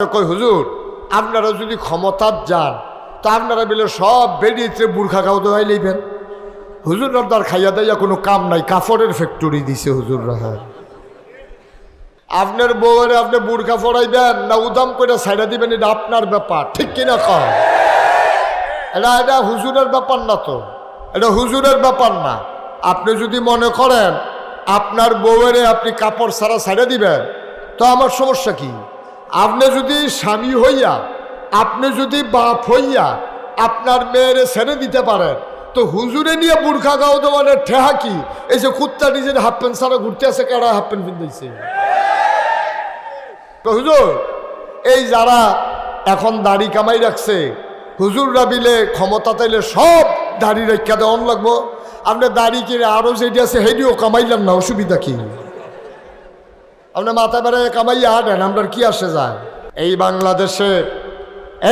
কই, হুজুর? আপনারা যদি ক্ষমতার যান, তা আপনারা বলে সব বেরিয়েছে বুর্খা খাও তো লইবেন। হুজুর তার খাইয়া দাইয়া কোনো কাম নাই কাপড়ের ফ্যাক্টরি দিছে হুজুররা হ্যাঁ আপনার বউয়ের আপনি বুর্খা ফড়াইবেন না উদাম করে ছাইড়া দিবেন, এটা আপনার ব্যাপার, ঠিক কিনা কম এটা এটা হুজুরের ব্যাপার না তো, এটা হুজুরের ব্যাপার না। আপনি যদি মনে করেন, আপনার বউয়েরে আপনি কাপড় সারা ছাইড়া দিবেন, তো আমার সমস্যা কি? আপনি যদি স্বামী হইয়া, আপনি যদি বাপ হইয়া আপনার মেয়েরে ছেড়ে দিতে পারেন, তো হুজুরে নিয়ে বুর্খা গাও দেওয়ানের ঠেহা কি? এই যে কুত্তা নিজের হাফ প্যান্ট সারা ঘুরতে আসে কারা হাফ প্যান্ট পিন্ধাইছে তো হুজুর, এই যারা এখন দাড়ি কামাই রাখছে, হুজুররা বিলে ক্ষমতা তাইলে সব দাড়ি রেখা দেওয়ান লাগবো। আপনার দাড়ি কিনে আরও যেটি আছে হেডিও কামাইলাম না, অসুবিধা কি? আপনার মাথা বেড়ায় কামাইয়া হাঁটেন, আপনার কি আসে যায়? এই বাংলাদেশে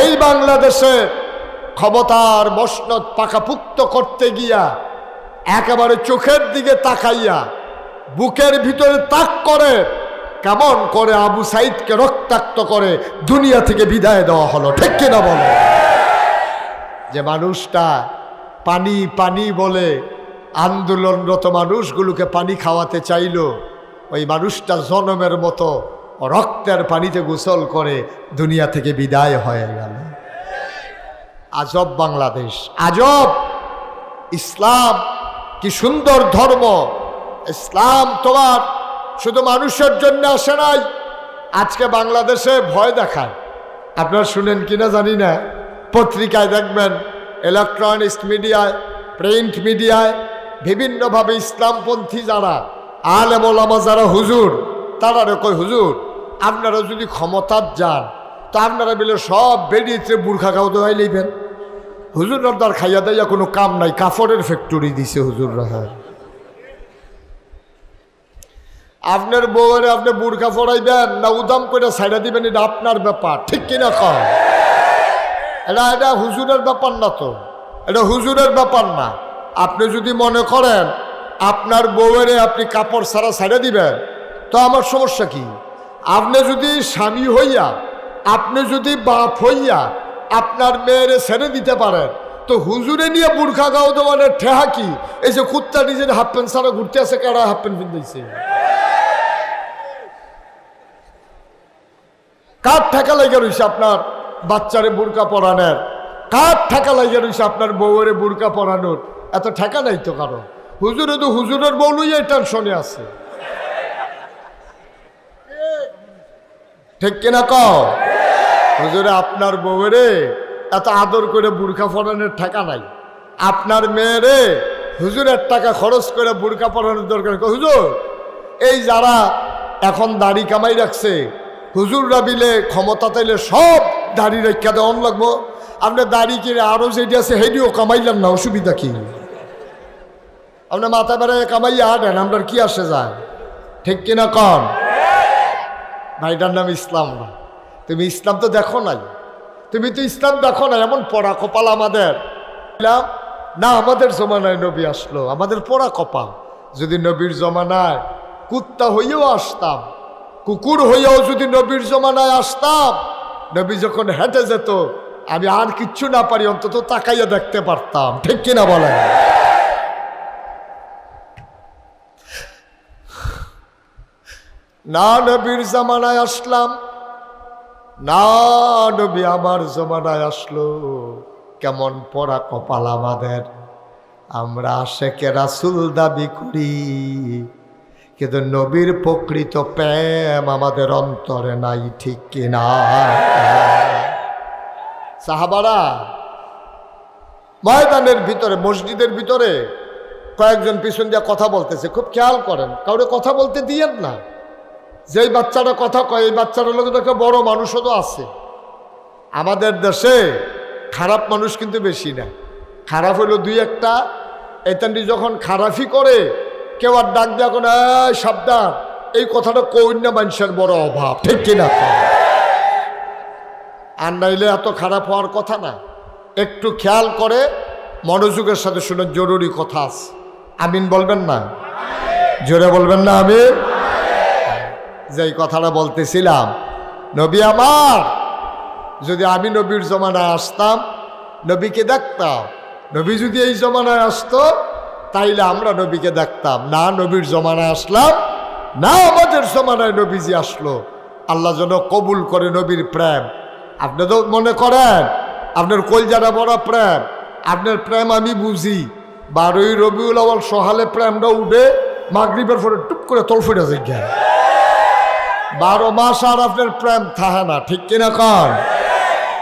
এই বাংলাদেশে ক্ষমতার মসনদ পাকাপুক্ত করতে গিয়া একেবারে চোখের দিকে তাকাইয়া বুকের ভিতরে তাক করে, কেমন করে আবু সাইদকে রক্তাক্ত করে দুনিয়া থেকে বিদায় দেওয়া হলো, ঠিক কিনা বলো? যে মানুষটা পানি পানি বলে আন্দোলনরত মানুষগুলোকে পানি খাওয়াতে চাইলো ওই মানুষটা জনমের মতো রক্তের পানিতে গোসল করে দুনিয়া থেকে বিদায় হয়ে গেল। আজব বাংলাদেশ, আজব। ইসলাম, কি সুন্দর ধর্ম। ইসলাম তোমার শুধু মানুষের জন্য আসে নাই, আজকে বাংলাদেশে ভয় দেখায়। আপনারা শুনেন কিনা জানি না, পত্রিকায় দেখবেন ইলেকট্রনিক্স মিডিয়ায় প্রিন্ট মিডিয়ায় বিভিন্নভাবে ইসলামপন্থী যারা আলেম ওলামা যারা হুজুর তারা কই হুজুর, আপনারা যদি ক্ষমতার যান, তা আপনারা মিলে সব বেরিয়েছে বুর্খা খাও তো লইবেন হুজুররা তার খাইয়া দাইয়া কোনো কাম নাই কাপড়ের ফ্যাক্টরি দিছে হুজুররা হ্যাঁ আপনার বউয়ের আপনি বুর্খা ফড়াইবেন না উদাম করে ছাইড়া দিবেন, এটা আপনার ব্যাপার, ঠিক কিনা কম এটা এটা হুজুরের ব্যাপার না তো, এটা হুজুরের ব্যাপার না। আপনি যদি মনে করেন আপনার বউয়েরে আপনি কাপড় সারা ছাইড়া দিবেন, তো আমার সমস্যা কি? আপনি যদি স্বামী হইয়া, আপনি যদি বাপ হইয়া আপনার মেয়েরে ছেড়ে দিতে পারেন, তো হুজুরে নিয়ে বুর্খা গাও দেওয়ানের ঠেহা কি? এই যে কুত্তা নিজের হাফ প্যান্ট সারা ঘুরতে আসে কারা হাফ প্যান্ট পিন্ধাইছে কার ঠেকা লেগে রয়েছে আপনার বাচ্চারে বুরকা পরানোর? কার ঠেকা লেগে রয়েছে আপনার বউয়ের বুরকা পরানোর? এত ঠেকা নাই তো কারও? হুজুরে তো হুজুরের বউ লইয়া টেনশনে আছে। ঠিক কিনা ক হুজুরে, আপনার বউরে এত আদর করে বুরকা পরানোর ঠেকা নাই। আপনার মেয়েরে হুজুরের টাকা খরচ করে বুরকা পরানোর দরকার। হুজুর, এই যারা এখন দাড়ি কামাই রাখছে, হুজুররা বিলে ক্ষমতা তাইলে সব দাড়ি রেখা দেওয়ান লাগবো। আপনার দাড়ি কিনে আরও যেটি আছে হেডিও কামাইলাম না, অসুবিধা কি? আপনার মাথা বেড়ায় কামাইয়া হাঁটেন, আপনার কি আসে যায়? ঠিক কিনা কন? ভাইটার নাম ইসলাম না। তুমি ইসলাম তো দেখো নাই। তুমি তো ইসলাম দেখো না এমন পড়া কপাল আমাদের। না, আমাদের জমানায় নবী আসলো, আমাদের পড়া কপাল। যদি নবীর জমানায় কুত্তা হইয়াও আসতাম, কুকুর হইয়াও যদি নবীর জমানায় আসতাম, নবী যখন হেঁটে যেত, আমি আর কিচ্ছু না পারি, অন্তত তাকাইয়া দেখতে পারতাম। ঠিক কিনা বলেন? না নবীর জামানায় আসলাম। না নবী আমার জমানায় আসলো। কেমন পড়া কপাল আমাদের। আমরা শেখে রাসুল দাবি করি। কিন্তু নবীর প্রকৃত প্রেম আমাদের অন্তরে নাই, ঠিক কিনা সাহাবারা, ময়দানের ভিতরে, মসজিদের ভিতরে কয়েকজন পিছন দিয়ে কথা বলতেছে। খুব খেয়াল করেন, কাউরে কথা বলতে দিয়েন না। যেই বাচ্চাটা কথা কয়, এই বাচ্চাটার লোক দেখে বড় মানুষও তো আছে। আমাদের দেশে খারাপ মানুষ কিন্তু বেশি না। খারাপ হলো দুই একটা। এতান্ডি যখন খারাপই করে, কেউ আর ডাক দেওয়া কোনো সাবধান। এই কথাটা কৌন্য মানুষের বড় অভাব, ঠিক কিনা? আর নাইলে এত খারাপ হওয়ার কথা না। একটু খেয়াল করে, মনোযোগের সাথে শুনে জরুরি কথা আছে। আমিন বলবেন না? জোরে বলবেন না আমিন? যে এই কথাটা বলতেছিলাম, নবী আমার, যদি আমি নবীর জমানায় আসতাম, নবীকে দেখতাম। নবী যদি এই জমানায় আসতো, তাইলে আমরা নবীকে দেখতাম। না নবীর জমানায় আসলাম, না আমাদের জমানায় নবীজি আসলো। আল্লাহ যেন কবুল করে নবীর প্রেম। আপনি তো মনে করেন, আপনার কলজারা বড় প্রেম। আপনার প্রেম আমি বুঝি। বারোই রবিউল আওয়াল সহালে প্রেমটা উঠে মাগরিবের পরে টুপ করে তলফুটে যায় বারো মাস আর আপনার প্রেম থাহে না, ঠিক কিনা কন?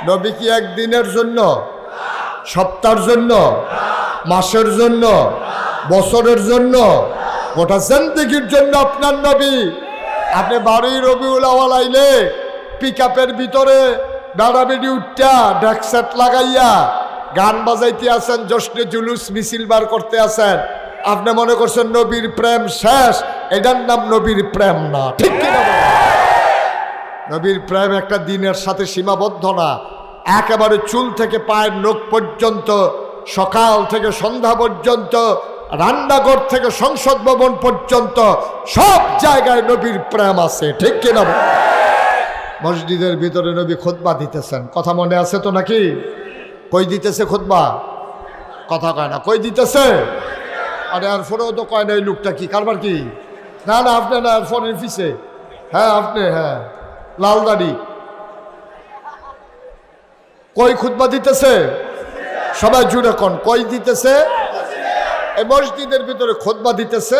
নবী কি একদিনের জন্য? সপ্তাহের জন্য? মাসের জন্য? বছরের জন্য? গোটা জিন্দিগির জন্য আপনার নবী। আপনি বারোই রবিউল আওয়াল আইলে পিক আপের ভিতরে বেড়াবেড়ি উঠটা ডেকসেট লাগাইয়া গান বাজাইতে আছেন জশ্নে জুলুস মিছিল বার করতে আছেন আপনি মনে করছেন নবীর প্রেম শেষ, এটার নাম নবীর প্রেম না, ঠিক কিনা? নবীর প্রেম একটা দিনের সাথে সীমাবদ্ধ না। একেবারে চুল থেকে পায়ের নখ পর্যন্ত, সকাল থেকে সন্ধ্যা পর্যন্ত, রান্নাঘর থেকে সংসদ ভবন পর্যন্ত, সব জায়গায় নবীর প্রেম আছে, ঠিক কিনা? মসজিদের ভিতরে নবী খোদবা দিতেছেন। কথা মনে আছে তো নাকি? কই দিতেছে খোদবা কথা কয় না, কই দিতেছে? আরে আর ফোনেও তো কয় না এই লোকটা কি? কারবার কি? না না, আপনি না, ফোনের পিছে। হ্যাঁ আপনি হ্যাঁ। লাল দাড়ি। কই খুতবা দিতেছে? সবাই জুড়ে কন, কই দিতেছে? এই মসজিদের ভিতরে খোদবা দিতেছে।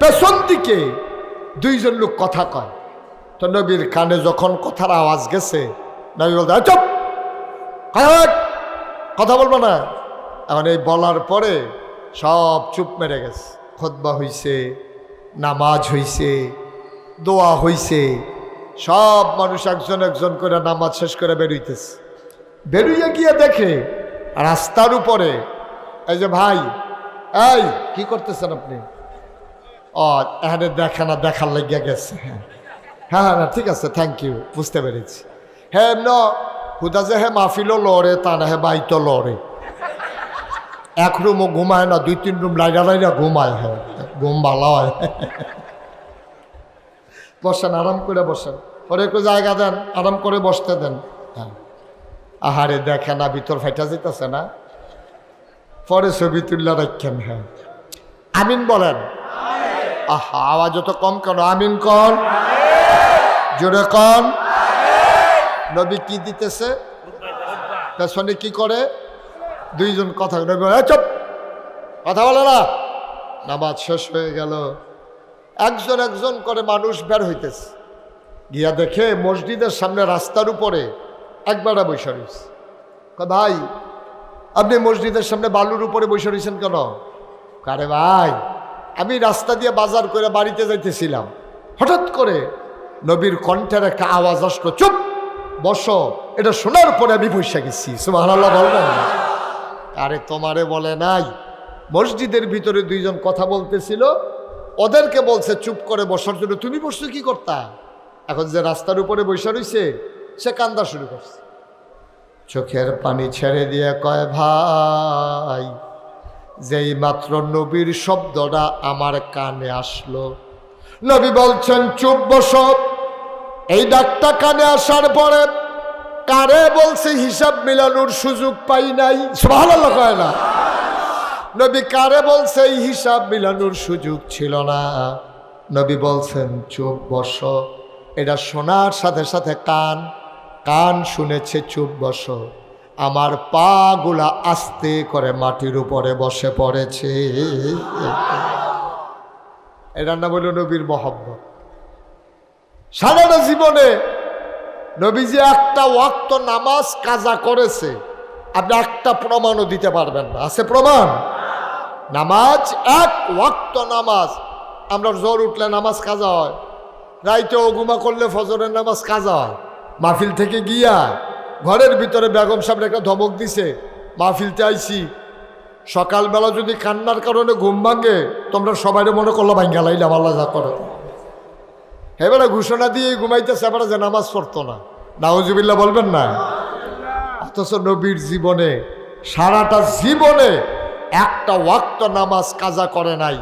পেছন দিকে দুইজন লোক কথা কয়। তো নবীর কানে যখন কথার আওয়াজ গেছে, নবী বলতে, "এই চুপ! কথা বলব না? এখন এই বলার পরে সব চুপ মেরে গেছে। খোদবা হইছে, নামাজ হইছে, দোয়া হইছে সব মানুষ একজন একজন করে নামাজ শেষ করে বেরোইতেছে। বেরুইয়া গিয়ে দেখে, রাস্তার উপরে, এই যে ভাই, এই, কি করতেছেন আপনি? ও, এখানে দেখা না, দেখার লাগিয়া গেছে। হ্যাঁ হ্যাঁ হ্যাঁ ঠিক আছে থ্যাংক ইউ বুঝতে পেরেছি। হ্যাঁ ন হুদা যে হ্যাঁ মাহফিলও লড়ে, তা না হ্যাঁ বাইতো লড়ে। এক রুমও ঘুমায় না, দুই, তিন রুম লাইরা লাইরা ঘুমায় হ্যাঁ ঘুম ভালো হয়। বসেন, আরাম করে বসেন। ওরে একটু জায়গা দেন আরাম করে বসতে দেন। হ্যাঁ। আহারে দেখে না ভিতর ফাইটা যেতেছে না। পরে ছবি তুললে রাখেন হ্যাঁ। আমিন বলেন? আহা আওয়াজ তো কম কেন? আমিন কন? জোরে কন? নবী কি দিতেছে? পেছনে কি করে? দুইজন কথা নবী বলে, "এই চুপ! কথা বলে না! নামাজ শেষ হয়ে গেল। একজন একজন করে মানুষ বের হইতেছে। গিয়া দেখে মসজিদের সামনে রাস্তার উপরে একবারে বসে রয়েছে। ভাই, আপনি মসজিদের সামনে বালুর উপরে বসে রয়েছেন কেন? কারে ভাই, আমি রাস্তা দিয়ে বাজার করে বাড়িতে যাইতেছিলাম। হঠাৎ করে নবীর কণ্ঠের একটা আওয়াজ আসলো, চুপ, বসো, এটা শোনার পরে আমি বসে গেছি। না? আরে তোমারে বলে নাই, মসজিদের ভিতরে দুইজন কথা বলতেছিল, ওদেরকে বলছে, চুপ করে বসার জন্য তুমি বসছো, কি করতা? এখন যে রাস্তার উপরে বসে রইছে, সে কান্দা শুরু করছে। চোখের পানি ছেড়ে দিয়ে কয়, ভাই, যেই মাত্র নবীর শব্দটা আমার কানে আসলো। নবী বলছেন, চুপ বস। এই ডাকটা কানে আসার পরে কারে বলছে, হিসাব মিলানোর সুযোগ পাই নাই। ভালো কয় না। নবী কারে বলছে এই হিসাব মিলানোর সুযোগ ছিল না। নবী বলছেন, চুপ বস। এটা শোনার সাথে সাথে কান কান শুনেছে চুপ বস। আমার পা গুলা আস্তে করে মাটির উপরে বসে পড়েছে। এটার নাম হলো নবীর মহব্বত। সারাটা জীবনে নবীজি একটা ওয়াক্ত নামাজ কাজা করেছে। আপনি একটা প্রমাণও দিতে পারবেন না। আছে প্রমাণ? নামাজ, এক ওয়াক্ত নামাজ। আমরা জ্বর উঠলে নামাজ কাজা হয়। রাইতে ঘুমা করলে ফজরের নামাজ কাজা। মাহফিল থেকে গিয়া ঘরের ভিতরে বেগম সাহেব একটা ধমক দিছে, মাহফিলতে আইছি। সকালবেলা যদি কান্নার কারণে ঘুম ভাঙে, তোমরা সবাই মনে করল ভাঙ্গা লাইলাম আল্লাহ যা করো। এবারে ঘোষণা দিয়ে ঘুমাইতেছে, এবারে যে নামাজ পড়তো না। নাউজুবিল্লা বলবেন না? অথচ নবীর জীবনে, সারাটা জীবনে একটা ওয়াক্ত নামাজ কাজা করে নাই।